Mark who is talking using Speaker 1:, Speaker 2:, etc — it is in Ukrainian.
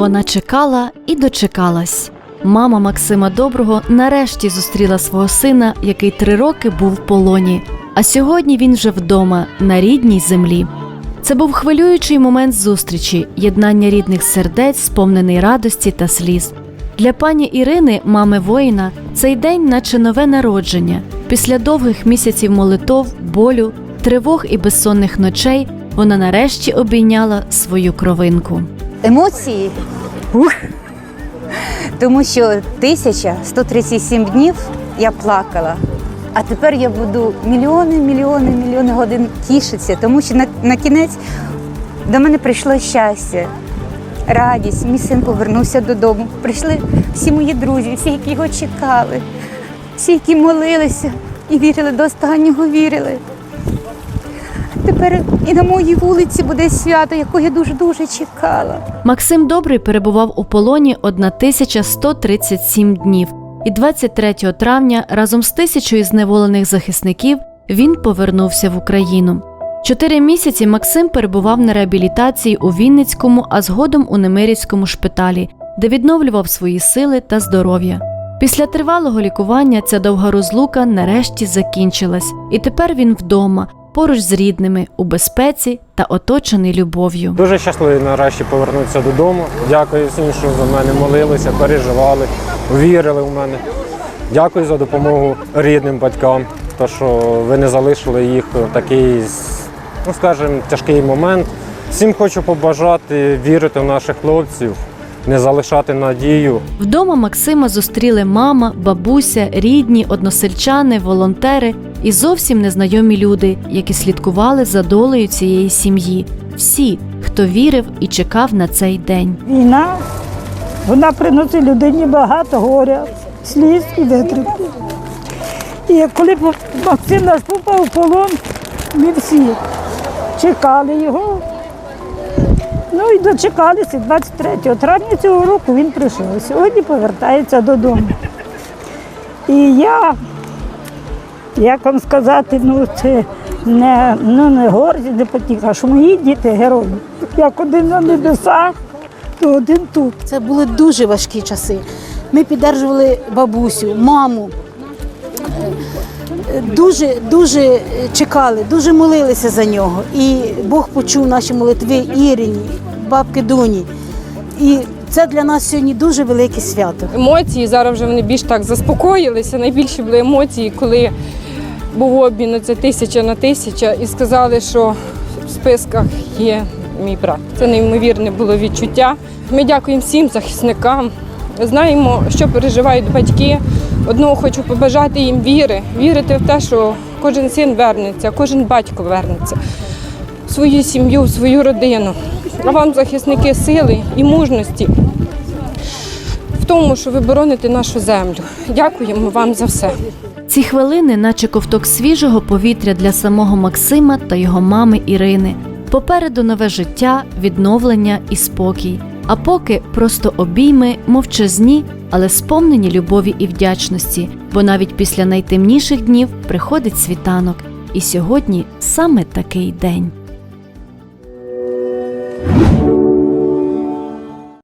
Speaker 1: Вона чекала і дочекалась. Мама Максима Доброго нарешті зустріла свого сина, який три роки був в полоні. А сьогодні він вже вдома, на рідній землі. Це був хвилюючий момент зустрічі, єднання рідних сердець, сповнений радості та сліз. Для пані Ірини, мами воїна, цей день, наче нове народження. Після довгих місяців молитов, болю, тривог і безсонних ночей вона нарешті обійняла свою кровинку.
Speaker 2: Емоції. Ух. Тому що 1137 днів я плакала. А тепер я буду мільйони, мільйони, мільйони годин тішитися, тому що на, на кінець до мене прийшло щастя, радість. Мій син повернувся додому. Прийшли всі мої друзі, всі, які його чекали, всі, які молилися і вірили до останнього вірили. Тепер і на моїй вулиці буде свято, якого я дуже-дуже чекала.
Speaker 1: Максим Добрий перебував у полоні 1137 днів, і 23 травня разом з тисячою зневолених захисників він повернувся в Україну. Чотири місяці Максим перебував на реабілітації у Вінницькому, а згодом у Немирівському шпиталі, де відновлював свої сили та здоров'я. Після тривалого лікування ця довга розлука нарешті закінчилась, і тепер він вдома, поруч з рідними, у безпеці та оточений любов'ю.
Speaker 3: Дуже щасливий нарешті повернутися додому. Дякую всім, що за мене молилися, переживали, вірили в мене. Дякую за допомогу рідним батькам, то що ви не залишили їх в такий, ну скажімо, тяжкий момент. Всім хочу побажати вірити в наших хлопців, не залишати надію.
Speaker 1: Вдома Максима зустріли мама, бабуся, рідні, односельчани, волонтери і зовсім незнайомі люди, які слідкували за долею цієї сім'ї. Всі, хто вірив і чекав на цей день.
Speaker 4: Війна, вона приносить людині багато горя, сліз і витримки. І коли Максим наш попав в полон, ми всі чекали його. Ну і дочекалися 23 травня цього року він прийшов. Сьогодні повертається додому. І я, як вам сказати, ну це не, ну, не гордість, не потіха, що мої діти герої. Як один на небесах, то один тут.
Speaker 5: Це були дуже важкі часи. Ми підтримували бабусю, маму. Дуже дуже чекали, дуже молилися за нього. І Бог почув наші молитви Ірині, бабки Дуні. І це для нас сьогодні дуже велике свято.
Speaker 6: емоції. Зараз вже вони більш так заспокоїлися. Найбільші були емоції, коли був обмін це тисяча на тисяча, і сказали, що в списках є мій брат. Це неймовірне було відчуття. Ми дякуємо всім захисникам. Знаємо, що переживають батьки. Одного хочу побажати їм віри, вірити в те, що кожен син вернеться, кожен батько вернеться в свою сім'ю, в свою родину. А вам, захисники, сили і мужності в тому, що ви бороните нашу землю. Дякуємо вам за все.
Speaker 1: Ці хвилини, наче ковток свіжого повітря для самого Максима та його мами Ірини. Попереду нове життя, відновлення і спокій. А поки просто обійми, мовчазні, але сповнені любові і вдячності, бо навіть після найтемніших днів приходить світанок. І сьогодні саме такий день.